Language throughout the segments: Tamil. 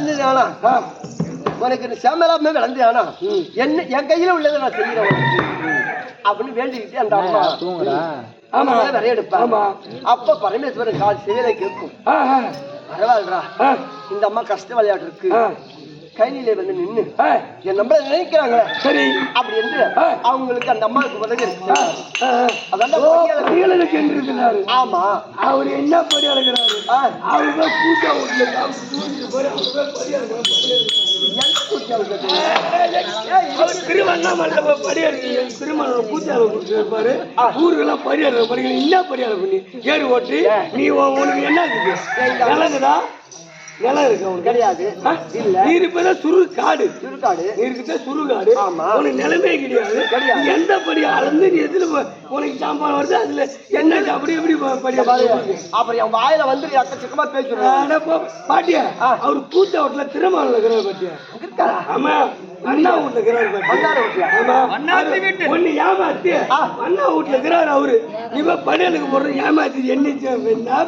விளைஞ்சானா ஆ, உனக்கு சேமலாமே விளைஞ்சானா என்ன என் கையில உள்ளதை நான் செய்யறேன். அப்படின்னு வேண்டிக்கிட்டு அந்த அம்மா. ஆமா ஆமா. நிறைய எடுப்பா. ஆமா. அப்ப பரமேஸ்வரன் கால் சிலையில கேட்கும். பரவாயில்லடா. இந்த அம்மா கஷ்ட விளையாட்டு இருக்கு. கையிலே வந்து நின்னு ஆ, என் நம்மள நினைக்கிறாங்க சரி. அப்படி என்று. அவங்களுக்கு அந்த அம்மாவுக்கு உதவி இருக்கு. ஆமா. அவர் என்ன படி அழகிறாரு ஆ. அவர் தான் பூஜா திருவண்ணாமலை படியாரு திருமணம் பூஜாவை கொடுத்துருப்பாரு. ஊருக்கெல்லாம் படியாரு படிக்கிற என்ன படியாரு பண்ணி ஏறு ஓட்டு நீ உன் உனக்கு என்ன இருக்குது நிலங்குதா நிலம் இருக்கு உனக்கு கிடையாது ஆ? நீ இருப்பதா சுரு காடு. சுருக்காடு. நீ இருக்கிற சுடுகாடு ஆமா. உனக்கு நிலமே கிடையாது. எந்த படி அளந்து நீ எதுல உனக்கு சாம்பார் வருது அதுல என்ன அப்படி எப்படி படி பாரு, அப்புறம் என் வாயில வந்து எக்கச்சக்கமா பேசுறேன் பாட்டியா அவர் பூத்த வீட்டுல திருமணம் இருக்கிறார் பாட்டியா இருக்காரா? ஆமா. அண்ணா வீட்டுல இருக்கிறாரு ஒண்ணு ஏமாத்தி. அண்ணா வீட்டுல இருக்கிறாரு அவரு. நீ போய் படையலுக்கு போடுற ஏமாத்தி என்ன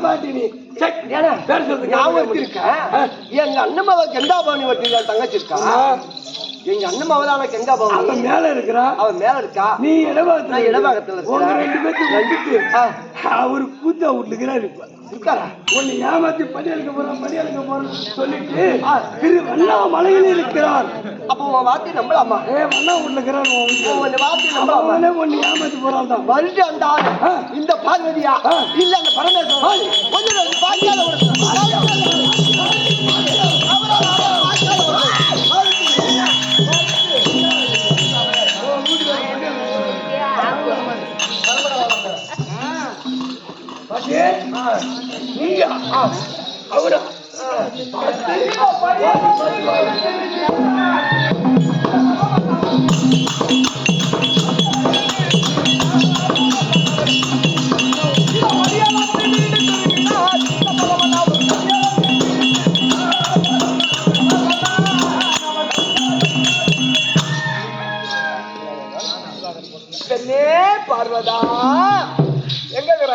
பாட்டி நீ? பேர் சொல்றதுக்கு ஞாபகம் இருக்கா எங்க அண்ணன் மாவ கெங்கா பவனி வட்டில தங்கச்சி இருக்கா? எங்க அண்ணன் மாவதான கெங்கா பவனி அவன் மேல இருக்கிறா. அவன் மேல இருக்கா? நீ இடபாகத்துல இடபாகத்துல. ரெண்டு பேர்த்து வந்துட்டு அவரு கூத்தா வீட்டுல இருக்கிறாரு இருக்காரா உன்னை ஏமாத்தி போறோம் படியலுக்கு போறோம் சொல்லிட்டு திரு வண்ணாமலையில் இருக்கிறார். அப்ப உன் வார்த்தை நம்பலாமா? ஏ வண்ணா வீட்டுல இருக்கிறார் உன் வார்த்தை நம்பலாமா? அவனே உன்னை ஏமாத்தி போறான் தான். மறுபடியும் அந்த ஆளு இந்த பார்வதியா? இல்ல அந்த பரமேஸ்வரன். கொஞ்சம் பாக்கியால பாட்டி,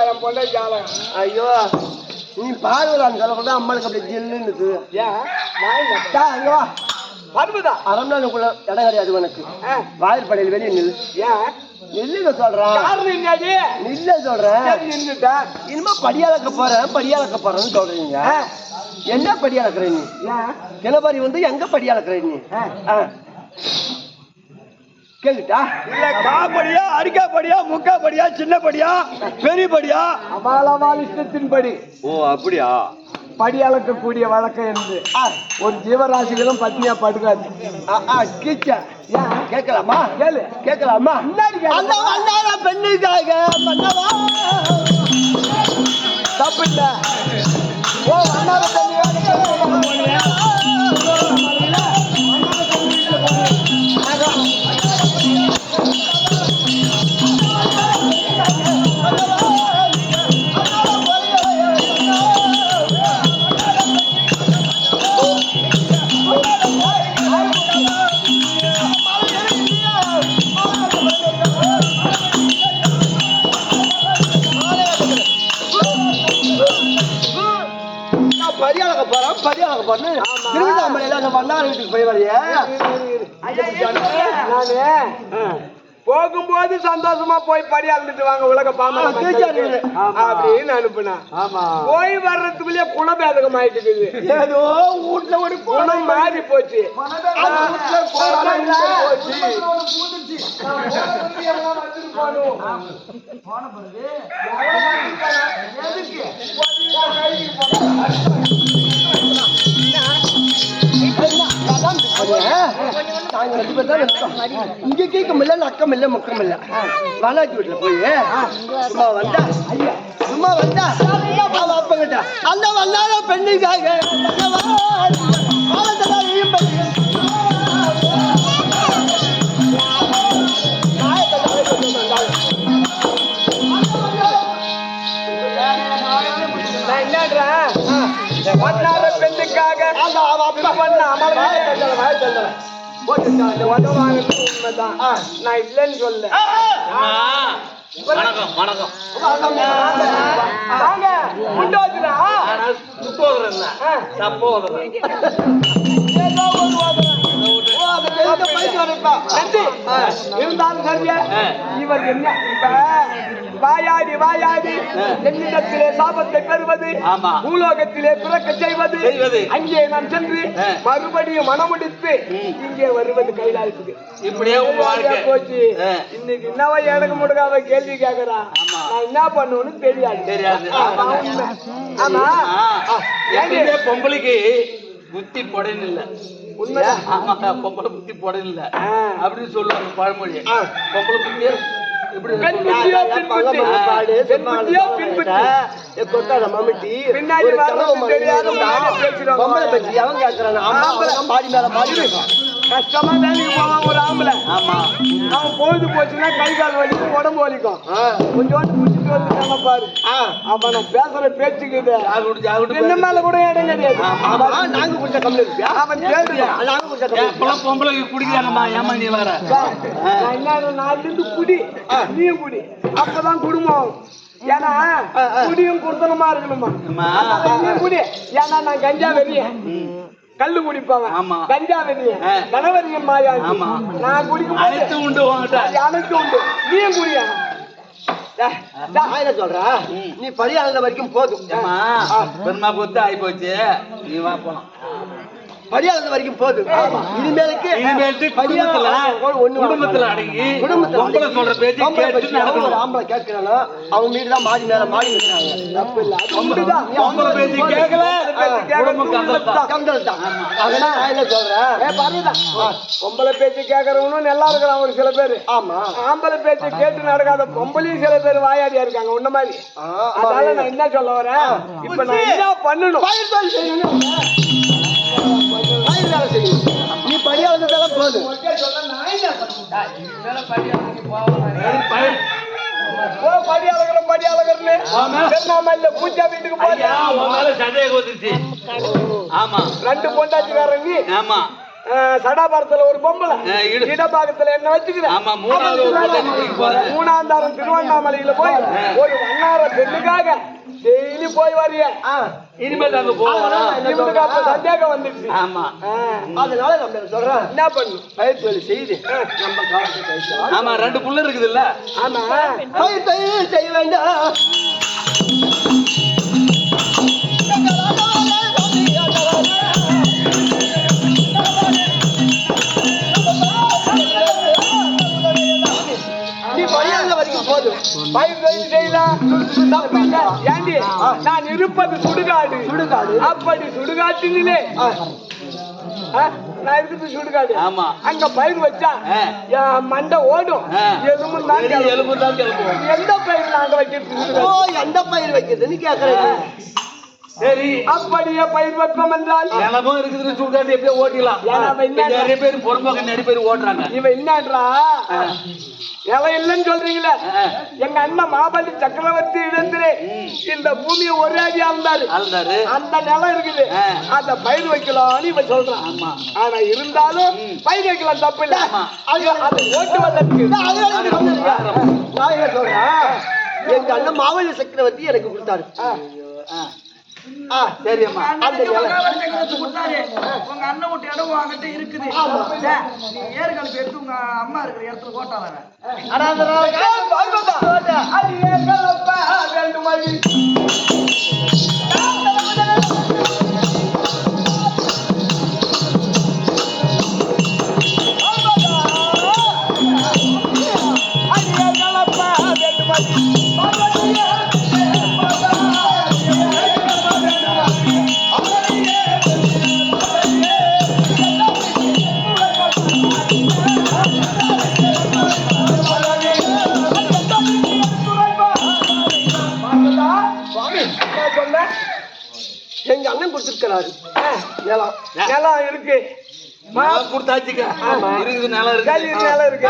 என் பொண்ணை ஜாலம். ஐயோ நீ பார்வதான்னு சொல்லக்கூட அம்மாளுக்கு அப்படி ஜில்லுன்னு. ஏன்? வா. பருவதா அரண்மனைக்குள்ள இடம் கிடையாது உனக்கு. வாயில் படையில் வெளியே நில் ஏன்? நில்லுங்க சொல்றேன் நில்ல சொல்றேன் இனிமே படியாளக்க போறேன் படியாளக்க போறேன்னு சொல்றீங்க. என்ன படியாளக்குற நீ? ஏன்? கிளபாரி வந்து எங்க படியாளக்குற நீ. கேக்குட்டா இல்ல காப்படியா அடிக்காப்படியா முக்காப்படியா சின்னப்படியா பெரியபடியா? அபாலவாலிஷ்டத்தின்படி ஓ அப்படியா? படி அளக்கக்கூடிய வழக்கம் ஆ, ஒரு ஜீவராசிகளும் பத்னியா படுக்காது கீச்ச. கேட்கலாமா? கேளு. கேட்கலாமா? பெண்ணுக்காக பண்ணவா? தப்பு இல்ல. ஓ நான் வீட்டுக்கு போய் வரையே நானு போகும்போது சந்தோஷமா போய் படி வாங்க உலக தூக்கி அப்படின்னு அனுப்புனேன் போய் வர்றதுக்குள்ளேயே குணபேதகம்? ஆயிட்டு இருக்குது ஏதோ வீட்டுல ஒரு குணம் மாறி போச்சு போச்சு தான் இருக்கோம். இங்க கேட்கும் இல்ல அக்கம் இல்ல முக்கம் இல்ல. வாலாஜி வீட்டுல போய் சும்மா வந்தா சும்மா வந்தா அவ அப்பங்கிட்ட. அந்த வந்தாலும் பெண்ணுக்காக உதவ வாங்குறது உண்மைதான். ஆ. நான் இல்லைன்னு சொல்ல வணக்கம் வணக்கம். வாங்க. ஏதோ ஒரு நன்றி. இருந்தாலும் சரியா ஆ. இவர் என்ன வாயாடி வாயாடி என்னிடத்திலே சாபத்தை பெறுவது. பூலோகத்திலே பிறக்க செய்வது. அங்கே நான் சென்று. மறுபடியும் மனமுடித்து இங்கே வருவது கைலாயத்துக்கு இப்படியே போச்சு. இன்னைக்கு என்னவா எனக்கு முடுக்காம கேள்வி கேக்குறா. நான் என்ன பண்ணுவேன்னு தெரியாது தெரியாது. ஆமா, பொம்பளைக்கு புத்தி பொடைன்னு இல்ல பொம்பளை புத்தி ஆ. அப்படின்னு சொல்லுவாங்க பழமொழி. பொம்பளை புத்தி. பின்னாடி. கஷ்டமா வேலைக்கு போவான் ஒரு ஆம்பளை. ஆமா. அவன் பொழுது போச்சுன்னா கை கால் வலிக்கும் உடம்பு வலிக்கும். கொஞ்சோண்டு பாரு. பேசுற பேச்சுக்கு இது ஜாகுடு ஜாகுடு என்ன மேல கூட இடம் கிடையாது. ஆமா, நாங்க குடிச்ச? அவன். நாங்க குடிக்கிறாங்கம்மா ஏமா நீ வேற. என்ன நாலுல இருந்து குடி. நீயும் குடி. அப்பதான் குடும்பம். ஏன்னா குடியும் குடுத்தனமா இருக்கணுமா? குடி. ஏன்னா நான் கஞ்சா வெறியன் கல்லு குடிப்பவன். ஆமா. கஞ்சா வெறியன் ஆ. கணவரியன் மாயா. நான் குடிக்கும் அனைத்து உண்டு அனைத்தும் உண்டு. நீயும் குடியா? சொல்றேன்? நீ பரியாளந்த வரைக்கும் போதும். பெருமா பொத்து ஆகி போச்சு நீ வா போலாம் பரியாளந்த வரைக்கும் போதும் இனிமேலுக்கு இனிமேட்டு குடும்பத்துல ஒண்ணு குடும்பத்துல அடங்கி குடும்பத்துல சொல்ற பேச்சு கேட்டு நடக்கணும். ஆம்பளை கேட்கிறானா அவன் மீது தான் மாடி மேல மாடி வைக்கிறாங்க தப்பு இல்ல. பொம்பளை பேச்சு கேட்கல. குடும்பம் கந்தல் தான். அதெல்லாம் நான் என்ன சொல்றேன்? ஏ பாருதான் பொம்பளை பேச்சு கேட்கறவனும் நல்லா இருக்கிறான் ஒரு சில பேர். ஆமா. ஆம்பளை பேச்சு கேட்டு நடக்காத பொம்பளையும் சில பேர் வாயாடியா இருக்காங்க உன்ன மாதிரி. அதனால நான் என்ன சொல்ல வரேன்? இப்ப நான் என்ன பண்ணணும்? செய்யணும் நீ பரியாளந்தெல்லாம் போதும் பயிர் போ படியாளகர் படியாளகர்னு திருவண்ணாமலையில பூஜா வீட்டுக்கு போறியா சந்தேகம் வந்துருச்சு ஆமா. ரெண்டு பொண்டாட்டிக்காரன் நீ. ஆமா. சடாபாரத்துல ஒரு பொம்பளை. இடபாகத்துல என்ன வச்சுக்கிறேன் மூணாவது ஒரு பொண்டாட்டி வீட்டுக்கு போறேன். மூணாம் தாரம் திருவண்ணாமலையில போய் ஒரு வண்ணார பெண்ணுக்காக டெய்லி போய் வரிய இனிமேல் இவனுக்கு அப்ப சந்தேகம் வந்துடுச்சு. ஆமா. அதனால நம்ம சொல்றேன் என்ன பண்ணும்? பயிர் தொழில் செய்து நம்ம ஆமா ரெண்டு புள்ள இருக்குது இல்ல ஆமா. பயிர் தொழில் செய்ய வேண்டாம். ஏண்டி? நான் இருப்பது சுடுகாடு. சுடுகாடு. அப்படி ஆ, நான் இருக்கிறது சுடுகாடு. ஆமா. அங்க பயிர் வச்சா மண்டை ஓடும். எலும்பு தான். எலும்பு தான் எந்த பயிர் நாங்க வைக்கிறது? எந்த பயிர் வைக்கிறதுன்னு கேக்குறேன். சரி. அப்படியே பயிர் வைப்போம் என்றால்? நிலமும் இருக்குது சுடுகாட்டு எப்படியோ ஓட்டிடலாம். நிறைய பேர் பொறுப்பாக நிறைய பேர் ஓட்டுறாங்க. இவன் என்னன்றா நிலம் இல்லைன்னு சொல்றீங்களே. எங்க அண்ணன் மாபலி சக்கரவர்த்தி இடத்திலே இந்த பூமியை ஒரே இருந்தாரு. அழுந்தாரு அந்த நிலம் இருக்குது. அந்த பயிர் வைக்கலாம்னு இவன் சொல்றான். ஆமா. ஆனா இருந்தாலும் பயிர் வைக்கலாம் தப்பு இல்ல. அது அது. நான் என்ன சொல்றேன். எங்க அண்ணன் மாவழி சக்கரவர்த்தி எனக்கு கொடுத்தாரு. ஆ. ஆ, சரி அம்மா அந்த நிலம் உங்க அண்ணன் வீட்டு இடம் உங்ககிட்ட இருக்குது. நீ ஏறுகால் எடுத்து உங்க அம்மா இருக்கிற இடத்துல ஓட்டா வர அது ஏற்கனவே எங்க அண்ணன் கொடுத்திருக்கிறாரு. நிலம் நிலம் இருக்கு. கொடுத்தாச்சுக்க. இருக்குது நிலம் இருக்கு நிலம் இருக்கு.